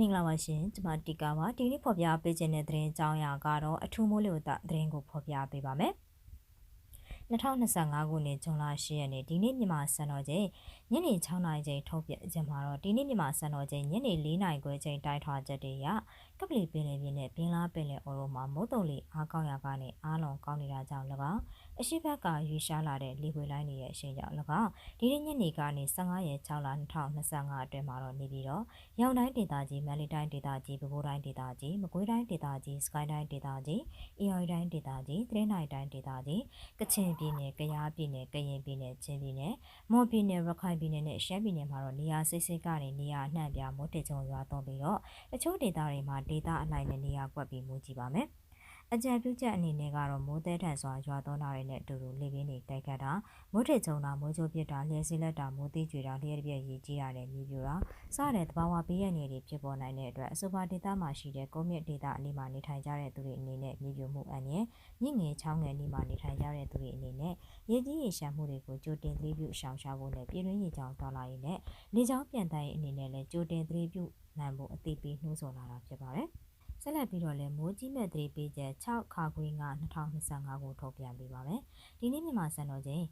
မင်္ဂလာပါရှင်ကျွန်မတီကာပါဒီနေ့ဖော်ပြပေးခြင်းတဲ့သတင်းအကြောင်းအရာကတော့အထူးမိုးလေဝသသတင်းကိုဖော်ပြပေးပါမယ်2025ခုနှစ်ဇွန်လ10ရက်နေ့ဒီနေ့မြန်မာစံတော်ချိန်ညနေ6နာရီချိန်ထုတ်ပြန်ခြင်းမှာတော့ဒီနေ့မြန်မာစံတော်ချိန်ညနေ4နာရီခွဲချိန်တိုက်ထွာချက်တွေရ ကပလီပင်လယ်ပြင်နဲ့ပင်လားပင်လယ်အော်တို့မှာမိုးတုံလေးအားကောင်းရာကနေအားလုံးကောင်းနေတာကြောင့်၎င်းအရှိဘက်ကရွေရှားလာတဲ့လေပွေလိုင်းတွေရဲ့အရှိန်ကြောင့်၎င်းဒီနေ့ညနေကနေ15ရက်6လ2025အတွင်းမှာတော့နေပြီးတော့ရောင်တိုင်းဒေသကြီးမန္တလေးတိုင်းဒေသကြီးပဲခူးတိုင်းဒေသကြီးမကွေးတိုင်းဒေသကြီးစကိုင်းတိုင်းဒေသကြီးအေရီတိုင်းဒေသကြီးတရင်းနိုင်တိုင်းဒေသကြီးကချင်ပြည်နယ်ကယားပြည်နယ်ကရင်ပြည်နယ်ချင်းပြည်နယ်မော်ပြည်နယ်ရခိုင်ပြည်နယ်နဲ့ရှမ်းပြည်နယ်မှာတော့နေရာစိတ်စိတ်ကနေနေရာအနှံ့ပြမိုးတေချုံရွာသွန်းပြီးတော့တချို့ဒေသတွေမှာဒေသအလိုက်နဲ့နေရာကွက်ပြီးမူကြည့်ပါမယ်။ အကြံပြုချက်အနေနဲ့ကတော့မိုးသည်ထန်စွာရွာသွန်းတာတွေနဲ့အတူတူလေပြင်းတွေတိုက်ခတ်တာမိုးထစ်ကြုံတာမိုးကြိုးပစ်တာလျှက်စီးလက်တာမိုးသေးကြွေတာလျှက်ပြက်ရည်ကြီးတာနဲ့မြေပြိုတာစတဲ့သဘာဝဘေးရန်တွေဖြစ်ပေါ်နိုင်တဲ့အတွက်အဆိုပါဒေသမှာရှိတဲ့ကုန်းမြင့်ဒေသအနီးမှာနေထိုင်ကြတဲ့သူတွေအနေနဲ့မြေပြိုမှုအန္တရာယ်မြင့်ငယ်ချောင်းငယ်အနီးမှာနေထိုင်ကြတဲ့သူတွေအနေနဲ့ရေကြီးရေရှမ်းမှုတွေကိုကြိုတင်သတိပြုရှောင်ရှားဖို့နဲ့ပြည်တွင်းရေကြောင်းတော်လာရေးနဲ့လေကြောင်းပြန်တမ်းရေးအနေနဲ့လည်းကြိုတင်သတိပြုနိုင်ဖို့အသိပေးနှိုးဆော်လာတာဖြစ်ပါတယ်။ ဆက်လက်ပြီးတော့လည်းမိုးကြီးမဲ့သတိပေးချက်6ခါခွေးက2025ကိုထုတ်ပြန်ပေးပါမယ်။ဒီနေ့မြန်မာစံတော်ချိန်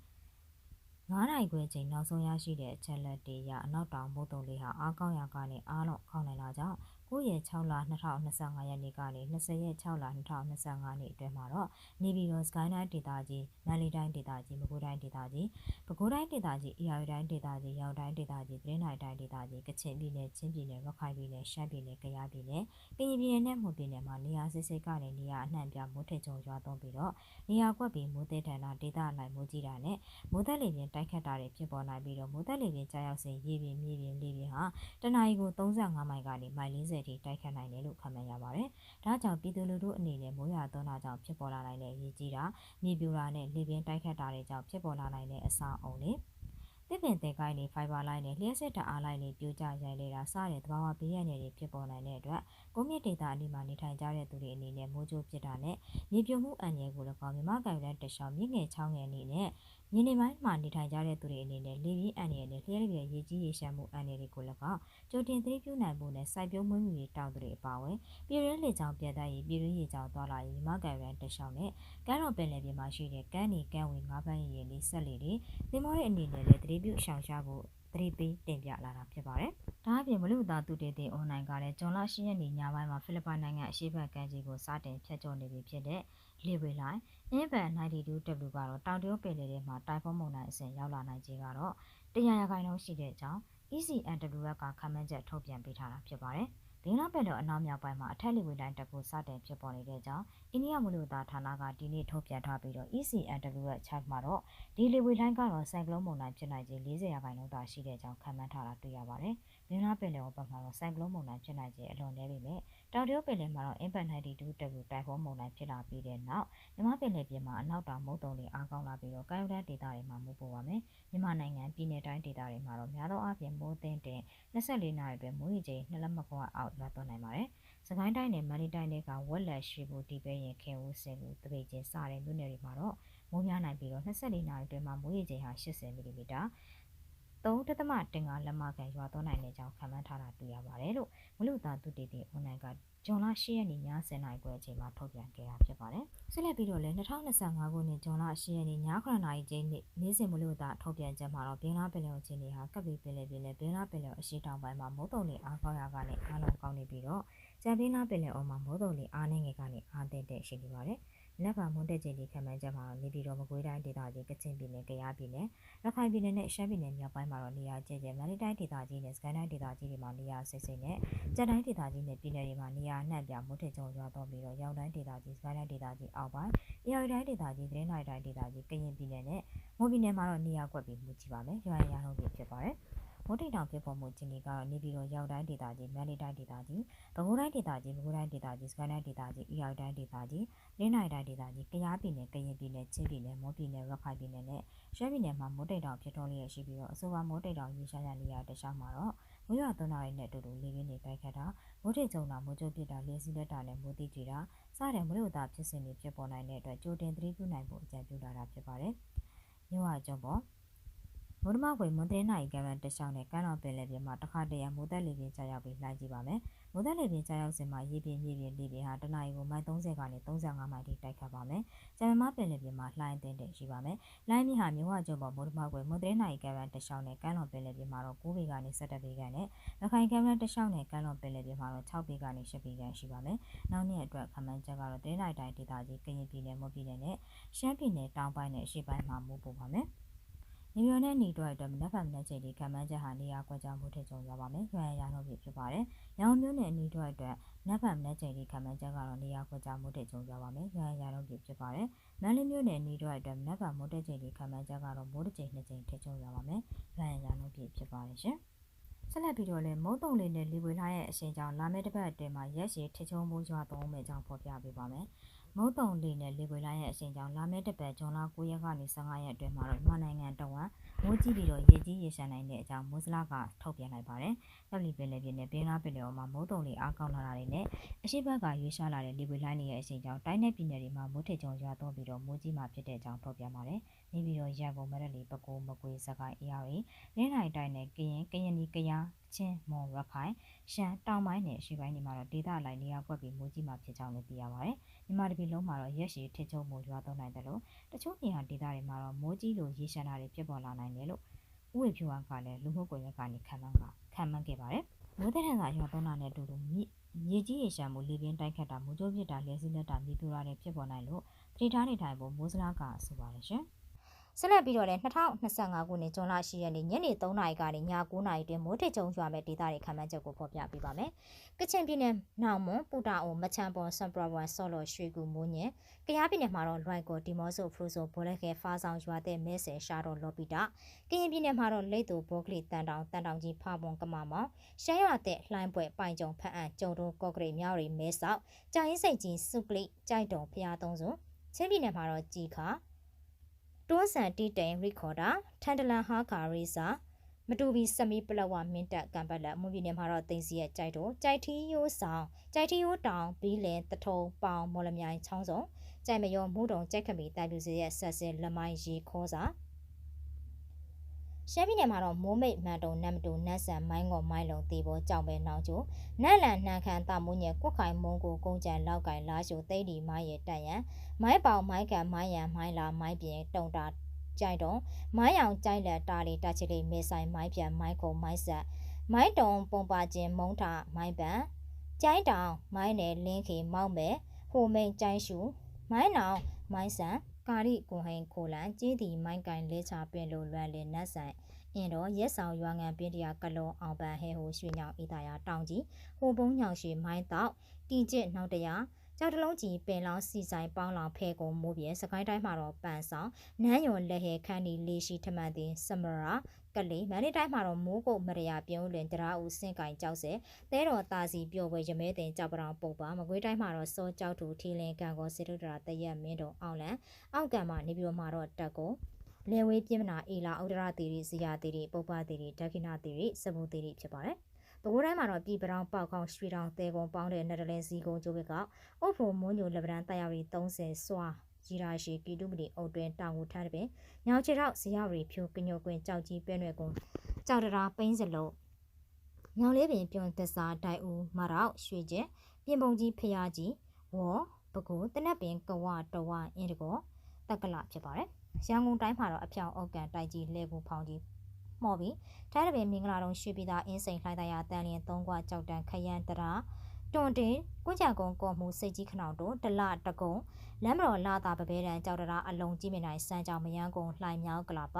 9နိုင်ခွဲချိန်နောက်ဆုံးရရှိတဲ့အချက်လက်တွေရအနောက်တောင်မိုးတုံလေးဟာအားကောင်းရာကနေအားလုံးကောင်းနိုင်တာကြောင့် 9ရက်6လ2025ရက်နေ့ကနေ20ရက်6လ2025နေ့အတွင်းမှာတော့နေပြည်တော်စကိုင်းတိုင်းဒေသကြီးမန္တလေးတိုင်းဒေသကြီးမကွေးတိုင်းဒေသကြီးပဲခူးတိုင်းဒေသကြီးအေရီတိုင်းဒေသကြီးရောင်တိုင်းဒေသကြီးသတင်းနိုင်တိုင်းဒေသကြီးကချင်ပြည်နယ်ချင်းပြည်နယ်ရခိုင်ပြည်နယ်ရှမ်းပြည်နယ်ကယားပြည်နယ်ကရင်ပြည်နယ်နဲ့မွန်ပြည်နယ်မှာနေရာစစ်စစ်ကနေနေရာအနှံ့ပြမိုးထစ်ကြုံရွာသွန်းပြီးတော့နေရာကွက်ပြီးမိုးသည်ထန်တာဒေသအလိုက်မိုးကြီးတာနဲ့မိုးသက်လေပြင်းတိုက်ခတ်တာတွေဖြစ်ပေါ်နိုင်ပြီးတော့မိုးသက်လေပြင်းကြာရောက်စဉ်ရေပြင်မြေပြင်လေပြင်ဟာတနအီကို35မိုင်ကနေမိုင်40 30ထိတိုက်ခတ်နိုင်တယ်လို့ခန့်မှန်းရပါတယ်။ဒါကြောင့်ပြည်သူလူထုအနေနဲ့မိုးရွာသွန်းတာကြောင့်ဖြစ်ပေါ်လာနိုင်တဲ့ရေကြီးတာ၊မြေပြိုတာနဲ့လေပြင်းတိုက်ခတ်တာတွေကြောင့်ဖြစ်ပေါ်လာနိုင်တဲ့အဆောက်အုံတွေတစ်ပင်တဲ့ကိုင်းတွေဖိုင်ဘာလိုင်းတွေလျှက်စစ်တအားလိုင်းတွေပြိုကျရိုင်လေတာစတဲ့သဘာဝဘေးရန်တွေဖြစ်ပေါ်နိုင်တဲ့အတွက်ကုန်းမြင့်ဒေသအနီးမှာနေထိုင်ကြတဲ့သူတွေအနေနဲ့မိုးကြိုးပစ်တာနဲ့မြေပြိုမှုအန္တရာယ်ကို၎င်းမြမကံလန်းတခြားမြင့်ငယ်ချောင်းငယ်အနေနဲ့ မြင်းနေပိုင်းမှာနေထိုင်ကြတဲ့သူတွေအနေနဲ့လေပြင်းအန္တရာယ်နဲ့လျှက်လျက်ရေကြီးရေရှမ်းမှုအန္တရာယ်တွေကို၎င်းကြိုတင်သတိပြုနိုင်ဖို့နဲ့စိုက်ပျိုးမွေးမြူရေးတောင်းသူတွေအပါအဝင်ပြည်ရင်းလေကြောင်းပြတ်သားရေးပြည်ရင်းရေကြောင်းသွားလာရေးမြမကံလန်းတခြားနဲ့ကမ်းတော်ပင်လယ်ပြင်မှာရှိတဲ့ကမ်းနေကမ်းဝင်ငါးပန်းရည်ရည်လေးဆက်လေတွေသင်္ဘောရဲ့အနေနဲ့လည်းသတိပြုရှောင်ရှားဖို့သ တိပေးတင်ပြလာတာဖြစ်ပါတယ်။ဒါအပြင်မလူသားသူတေတင်အွန်လိုင်းကလည်းဂျွန်လ10ရက်နေ့ညပိုင်းမှာဖိလစ်ပိုင်နိုင်ငံအရှေ့ဘက်ကမ်းခြေကိုစတင်ဖြတ်ကျော်နေပြီဖြစ်တဲ့လေဝေလိုင်းအင်းဘန် 92W ကတော့တောင်တရုတ်ပင်လယ်ထဲမှာတိုင်ဖွန်းမုန်တိုင်းအဆင့်ရောက်လာနိုင်ခြင်းကတော့တရားရခိုင်နှုန်းရှိတဲ့အကြောင်း ECNWF ကခန့်မှန်းချက်ထုတ်ပြန်ပေးထားတာဖြစ်ပါတယ်။ ဘင်္ဂလားပင်လယ်အနောက်မြောက်ပိုင်းမှာအထက်လေဝေတိုင်းတက်ဖို့စတင်ဖြစ်ပေါ်နေတဲ့ကြောင်းအိန္ဒိယမူလသာဌာနကဒီနေ့ထုတ်ပြန်ထားပြီးတော့ ECNW ရဲ့ check မှာတော့ဒီလေဝေတိုင်းကတော့ဆိုင်ကလုန်းမုန်တိုင်းဖြစ်နိုင်ခြင်း40ရာခိုင်နှုန်းသာရှိတဲ့ကြောင်းခန့်မှန်းထားတာတွေ့ရပါတယ်။ဘင်္ဂလားပင်လယ်ဘက်မှာတော့ဆိုင်ကလုန်းမုန်တိုင်းဖြစ်နိုင်ခြင်းအလွန်နည်းပေမဲ့ တောင်တရုတ်ပင်လယ်မှာတော့ Impact 92 W တိုင်ဖွန်းမုန်တိုင်းဖြစ်လာပြီးတဲ့နောက်မြန်မာပင်လယ်ပြင်မှာအနောက်တောင်မုတ်တုံတွေအားကောင်းလာပြီးတော့ကမ်းရိုးတန်းဒေသတွေမှာမိုးပေါ်ပါမယ်။မြန်မာနိုင်ငံပြည်내တိုင်းဒေသတွေမှာတော့များသောအားဖြင့်မိုးသင်းတင်24နာရီအတွင်းမိုးရေချိန်2လက်မကွာအောက်ရွာသွန်းနိုင်ပါတယ်။စကိုင်းတိုင်းနဲ့မန္တလေးတိုင်းတွေကဝက်လက်ရှိဖို့ဒီပဲရင်ခင်ဦးစင်ကူတပိတ်ချင်းစတဲ့မြို့နယ်တွေမှာတော့မိုးများနိုင်ပြီးတော့24နာရီအတွင်းမှာမိုးရေချိန်ဟာ80မီလီမီတာ 3.5လက်မကန်ရွာသွန်းနိုင်တဲ့အကြောင်းခန့်မှန်းထားတာတွေ့ရပါတယ်လို့မလူသားသူတည်တည်အွန်လိုင်းကဂျွန်လ10ရက်နေ့ည10:00နာရီခွဲအချိန်မှာထုတ်ပြန်ခဲ့တာဖြစ်ပါတယ်။ဆက်လက်ပြီးတော့လည်း2025ခုနှစ်ဂျွန်လ10ရက်နေ့ည9:00နာရီချိန်နေ့နေ့စဉ်မလို့သာထုတ်ပြန်ချက်မှာတော့ဘင်္ဂလားပင်လယ်အခြေအနေဟာကပ်ပြီးပင်လယ်ပြင်နဲ့ဘင်္ဂလားပင်လယ်အရှေ့တောင်ပိုင်းမှာမုတ်တုံတွေအားကောင်းရာကနေအားလုံးကောင်းနေပြီးတော့ကြံပင်းလားပင်လယ်အော်မှာမုတ်တုံတွေအားနေငယ်ကနေအားတဲ့တဲ့ရှိနေပါတယ်။ လက်ပါမွန်တက်ချင်းဒီခံမှန်းချက်မှာနေပြည်တော်မကွေးတိုင်းဒေသကြီးကချင်ပြည်နယ်၊ကယားပြည်နယ်၊ရခိုင်ပြည်နယ်နဲ့ရှမ်းပြည်နယ်မြောက်ပိုင်းမှာတော့နေရာကျကျမန္တလေးတိုင်းဒေသကြီးနဲ့စကိုင်းတိုင်းဒေသကြီးတွေမှာနေရာဆဲဆဲနဲ့ကြက်တိုင်းဒေသကြီးနဲ့ပြည်နယ်တွေမှာနေရာနှံ့ပြမွတ်ထစ်ကြုံရွာတော့ပြီးတော့ရောင်တိုင်းဒေသကြီးစကိုင်းတိုင်းဒေသကြီးအောက်ပိုင်း၊အေရီတိုင်းဒေသကြီးသတင်းနိုင်တိုင်းဒေသကြီးကရင်ပြည်နယ်နဲ့မွန်ပြည်နယ်မှာတော့နေရာကွက်ပြီးမူကြည့်ပါမယ်။ရွာရရနှုန်းပြဖြစ်ပါတယ်။ မိုးတိမ်တောင်ဖြစ်ပေါ်မှုအခြေအနေကတော့နေပြည်တော်ရောက်တိုင်းဒေသကြီးမန္တလေးတိုင်းဒေသကြီးပဲခူးတိုင်းဒေသကြီးပဲခူးတိုင်းဒေသကြီးစကိုင်းတိုင်းဒေသကြီးအေရီတိုင်းဒေသကြီးလင်းနိုင်တိုင်းဒေသကြီးကယားပြည်နယ်ကရင်ပြည်နယ်ချင်းပြည်နယ်မော်ပြည်နယ်ရခိုင်ပြည်နယ်နဲ့ရှမ်းပြည်နယ်မှာမိုးတိမ်တောင်ဖြစ်တော်လျက်ရှိပြီးတော့အဆိုပါမိုးတိမ်တောင်ရေရှားရနေရတခြားမှာတော့မိုးရွာသွန်းတာတွေနဲ့အတူတူလေပြင်းတွေတိုက်ခတ်တာမိုးတိမ်ကျုံတာမိုးကြိုးပစ်တာလျှက်စီးလက်တာနဲ့မိုးတိကျတာစတဲ့မလို့သာဖြစ်စဉ်တွေဖြစ်ပေါ်နိုင်တဲ့အတွက်ကြိုတင်သတိပြုနိုင်ဖို့အကြံပြုလာတာဖြစ်ပါတယ်။မြို့ဝကျုံပေါ် မမိုးတမခွေမွန်သေးနိုင်ကံရန်တချောင်းနဲ့ကမ်းတော်ပင်လယ်ပြင်မှာတခါတရံမိုးသက်လေပြင်းကြာရောက်ပြီးလှိုင်းကြည့်ပါမယ်။မိုးသက်လေပြင်းကြာရောက်စဉ်မှာရေပြင်းမြေပြင်းလေပြင်းဟာတနအီကိုမိုင်30ကနေ35မိုင်ထိတိုက်ခတ်ပါမယ်။ကျန်မပင်လယ်ပြင်မှာလှိုင်းတင်တဲ့ရှိပါမယ်။လှိုင်းမြင့်ဟာမြဝကျုံပေါ်မိုးတမခွေမွန်သေးနိုင်ကံရန်တချောင်းနဲ့ကမ်းတော်ပင်လယ်ပြင်မှာတော့9ပေကနေ17ပေကန်နဲ့ရခိုင်ကံရန်တချောင်းနဲ့ကမ်းတော်ပင်လယ်ပြင်မှာတော့6ပေကနေ10ပေကန်ရှိပါမယ်။နောက်နေ့အတွက်ခမန်းချက်ကတော့တင်းနိုင်တိုင်းဒေသကြီးကရင်ပြည်နယ်မွန်ပြည်နယ်နဲ့ရှမ်းပြည်နယ်တောင်ပိုင်းနဲ့အရှေ့ပိုင်းမှာမိုးပိုပါမယ်။ နေပြည်တော်နဲ့နေတော့အတွက်မနက်ဖြန်မနက်ချိန်ဒီခံမှန်းချက်ဟာနေရာကွက်ကြားမှုထစ်ကြုံရပါမယ်။ရွှန်ရရာနှုတ်ပြဖြစ်ပါတယ်။ရောင်မျိုးနဲ့နေတော့အတွက်မနက်ဖြန်မနက်ချိန်ဒီခံမှန်းချက်ကတော့နေရာကွက်ကြားမှုထစ်ကြုံရပါမယ်။ရွှန်ရရာနှုတ်ပြဖြစ်ပါတယ်။မန္တလေးမျိုးနဲ့နေတော့အတွက်မနက်ဖြန်မိုးတက်ချိန်ဒီခံမှန်းချက်ကတော့မိုးတစ်ချိန်နှစ်ချိန်ထစ်ကြုံရပါမယ်။ရွှန်ရရာနှုတ်ပြဖြစ်ပါတယ်ရှင်။ဆက်လက်ပြီးတော့လည်းမုံတုံလေးနဲ့လေပွေလှိုင်းရဲ့အရှင်ကြောင့်လာမယ့်တစ်ပတ်အတွင်းမှာရက်ရှည်ထစ်ချုံမှုရွာသုံးမဲ့ကြောင်းဖော်ပြပေးပါမယ်။ မုတ်တုံလေးနဲ့လေပွေလိုင်းရဲ့အချိန်ကြောင့်လာမယ့်တပတ်ဇွန်လ9ရက်ကနေ15ရက်အတွင်းမှာတော့မြန်မာနိုင်ငံတဝန်မိုးကြီးပြီးတော့ရေကြီးရေရှမ်းနိုင်တဲ့အကြောင်းမိုးစလာကထုတ်ပြန်လိုက်ပါတယ်။တပ်လီပင်လေပြင်းနဲ့ပင်လားပင်လေပေါ်မှာမုတ်တုံလေးအားကောင်းလာတာတွေနဲ့အရှိဘက်ကရွေးရှားလာတဲ့လေပွေလိုင်းရဲ့အချိန်ကြောင့်တိုင်းနယ်ပြည်နယ်တွေမှာမိုးထစ်ကြုံရွာသွန်းပြီးတော့မိုးကြီးမှာဖြစ်တဲ့အကြောင်းထုတ်ပြန်ပါတယ်။နေပြီးတော့ရန်ကုန်မရလီပဲခူးမကွေးစကိုင်းအေးရီရင်းနိုင်တိုင်းနဲ့ကရင်ကရင်နီကယားချင်းမွန်ရခိုင်ရှမ်းတောင်ပိုင်းနဲ့ရှေ့ပိုင်းတွေမှာတော့ဒေသလိုက်နေရာကွက်ပြီးမိုးကြီးမှာဖြစ်ကြောင်းလည်းသိရပါတယ်။ မြန်မာပြည်လုံးမှာတော့ရက်ရှည်ထစ်ချုံမိုးရွာသွန်းနိုင်တယ်လို့တချို့နေရာဒေသတွေမှာတော့မိုးကြီးလိုရေရှမ်းတာတွေဖြစ်ပေါ်လာနိုင်တယ်လို့ဥဝေဖြူဝါကလည်းလူမှုကွန်ရက်ကနေခံမှန်းကခံမှန်းခဲ့ပါတယ်။မိုးတဲ့ထန်ကရွာသွန်းတာနဲ့အတူတူမြေကြီးရေရှမ်းမှုလေပြင်းတိုက်ခတ်တာမူကြိုးပြစ်တာလဲစီလက်တာမြေပြိုတာတွေဖြစ်ပေါ်နိုင်လို့တတိထားနေထိုင်ဖို့မိုးစလားကဆိုပါတယ်ရှင်။ ဆက်လက်ပြီးတော့လည်း2025ခုနှစ်ဇွန်လ10ရက်နေ့ညနေ3နာရီကနေည9နာရီတွင်မိုးထစ်ကြုံရွာမဲ့ဒေသတွေခံမှန်းချက်ကိုဖော်ပြပေးပါမယ်။ကချင်ပြည်နယ်နောင်မွန်ပူတာအိုမချန်ပေါ်စံပရဝန်ဆော်လော်ရွှေကူမိုးညင်ကယားပြည်နယ်မှာတော့လွိုင်ကော်ဒီမော့ဆိုဖရူဆိုဘောလက်ခဲဖားဆောင်ရွာတဲ့မဲဆယ်ရှာတော်လော်ပီတာကရင်ပြည်နယ်မှာတော့လိတ်တူဘောကလီတန်တောင်တန်တောင်ကြီးဖာပွန်ကမာမောင်ရှမ်းရွာတဲ့လှိုင်းပွဲပိုင်ကြုံဖတ်အံကျုံတုံးကော့ကရိမြောက်ရီမဲဆောက်ကြာရင်စိတ်ကြီးစုကလိကြိုက်တုံဖျားသုံးစုချင်းပြည်နယ်မှာတော့ជីခါ တွန်းဆန်တီတိန်ရီခေါ်တာထန်တလန်ဟာကာရီစာမတူဘီစမီပလဝမင်းတက်ကံပတ်လက်မွန်ပြည်နယ်မှာတော့တင်စီရဲ့ကြိုက်တော့ကြိုက်ထီယိုးဆောင်ကြိုက်ထီယိုးတောင်ဘီလင်တထုံပေါင်မော်လမြိုင်ချောင်းစုံကြိုက်မယောမူတုံကြိုက်ခမီတိုင်ပြူစီရဲ့ဆက်စင်လမိုင်းရီခေါ်စာ ရှမ်းပြည်နယ်မှာတော့မိုးမိတ်မှန်တုံနတ်မတူနတ်ဆန်မိုင်းကောမိုင်းလုံးတေပေါ်ကြောင်ပဲနှောင်းချိုနတ်လန်နှံခမ်းတာမိုးညက်ကွက်ခိုင်မုံကိုကုန်းကြံလောက်ကင်လာရှိုသိတီမိုင်းရဲ့တက်ရန်မိုင်းပေါင်မိုင်းကန်မိုင်းရန်မိုင်းလာမိုင်းပြင်တုံတာကြိုက်တော့မိုင်းအောင်ကြိုက်လက်တာလီတချီလေးမေဆိုင်မိုင်းပြန်မိုင်းခုံမိုင်းဆက်မိုင်းတုံပုံပါခြင်းမုံထမိုင်းပန်ကြိုင်းတောင်မိုင်းနယ်လင်းခေမောက်မဲဟိုမိန်ကြိုင်းရှူမိုင်းနောင်မိုင်းဆန် ကာရီကိုဟိန်ခိုလန်ကြေးတီမိုင်းကန်လေးချပင်လိုလွမ်းလင်းနတ်ဆိုင်အင်းတော့ရက်ဆောင်ရွာငံပင်းတရာကလောအောင်ပန်ဟဲဟိုရွှေညောင်ဤတာယာတောင်ကြီးဟိုပုံးညောင်ရွှေမိုင်းတောက်တီကျစ်နောက်တရာ ကြောက်တလုံးကြီးပင်လောင်းစီဆိုင်ပေါင်းလောင်ဖဲကုံမိုးပြဲစကိုင်းတိုင်းမှာတော့ပန်ဆောင်နန်းယွန်လက်ဟဲခန်းဒီလေးရှိထမှန်တင်စမရာကလေးမန္တလေးတိုင်းမှာတော့မိုးကုတ်မရယာပြုံးလွင်တရားဦးစင့်ကင်ကြောက်စဲတဲတော်တာစီပျော်ပွဲရမဲတင်ကြောက်ပရောင်ပုတ်ပါမကွေးတိုင်းမှာတော့စောကြောက်သူထီလင်ကံကောစေတုဒရာတရက်မင်းတော်အောင်လန်အောက်ကံမှာနေပြီးတော့မှာတော့တက်ကိုလေဝေးပြင်းမနာအေလာဥဒရာတီရီဇီယာတီရီပုပ္ပတီရီဒက္ခိဏတီရီစဘူတီရီဖြစ်ပါတယ် ပဲခူးတိုင်းမှာတော့ပြည်ပတောင်ပေါက်ကောင်းရွှေတောင်တဲကုန်းပေါင်းတဲ့နယ်ဒလန်စီကုန်းကျိုးဘက်ကအုတ်ဖို့မွန်းညိုလက်ဗရန်တက်ရောက်ပြီး30စွာကြီးရာရှိကီတုမတီအုတ်တွင်တောင်ကိုထားတဲ့ပင်ညောင်ချေတော့ဇရာရီဖြိုကညိုကွင်းကြောက်ကြီးပဲ့ရွယ်ကုန်းကြောက်တရာပိန်းစလုံးညောင်လေးပင်ပြုံတစားတိုင်ဦးမရောက်ရွှေကျက်ပြင်ပုံကြီးဖျားကြီးဝေါ်ပကူတနက်ပင်ကဝတဝအင်းတကောတက်ကလဖြစ်ပါတယ်ရန်ကုန်တိုင်းမှာတော့အပြောင်အောက်ကန်တိုက်ကြီးလဲကူဖောင်းကြီး မှော်ပြီးထားရပင်မင်္ဂလာတုံရွှေပြည်သာအင်းစိန်လှိုင်းသားရတန်လျင်သုံးကွကြောက်တန်ခရမ်းတရာ တွန်တင်ကွကြံကုံကော်မှုစိတ်ကြီးခနောင်တို့တလတကုံလမ်းမတော်လာတာပပဲတန်ကြောက်တရာအလုံးကြီးမြနိုင်စမ်းကြောင်မယန်းကုံလှိုင်မြောက်ကလာပ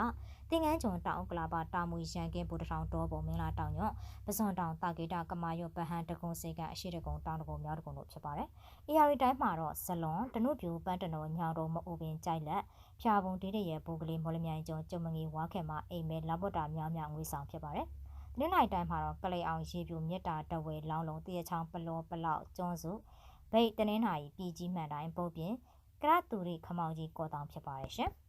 တင်ငန်းကျွန်းတောင်ကလာပတာမူရန်ကင်းဘူတထောင်တော်ပုံမင်္ဂလာတောင်ညော့ပစွန်တောင်တာကေတာကမာယောပဟန်တကုံစေကအရှိတကုံတောင်တကုံမြောက်တကုံတို့ဖြစ်ပါတယ်။ AR တိုင်းမှာတော့ဇလွန်တနုပြူပန်းတနောညောင်တော်မအိုပင်ကြိုက်လက်ဖြာပုံတေးတရဲ့ဘိုးကလေးမော်လမြိုင်ကျော်ကျုံမငီဝါခဲမှာအိမ်မဲလာဘော့တာမြောင်းမြောင်းငွေဆောင်ဖြစ်ပါတယ်။ တင်းနိုင်တိုင်းမှာတော့ကလေးအောင်ရေပြူမြစ်တာတဝဲလောင်းလုံးတရချောင်းပလောပလောက်ကျွန်းစုဗိတ်တနင်္လာရီပြည်ကြီးမှန်တိုင်းပုတ်ပြင်ကရတူရီခမောင်ကြီးကောတောင်ဖြစ်ပါတယ်ရှင်။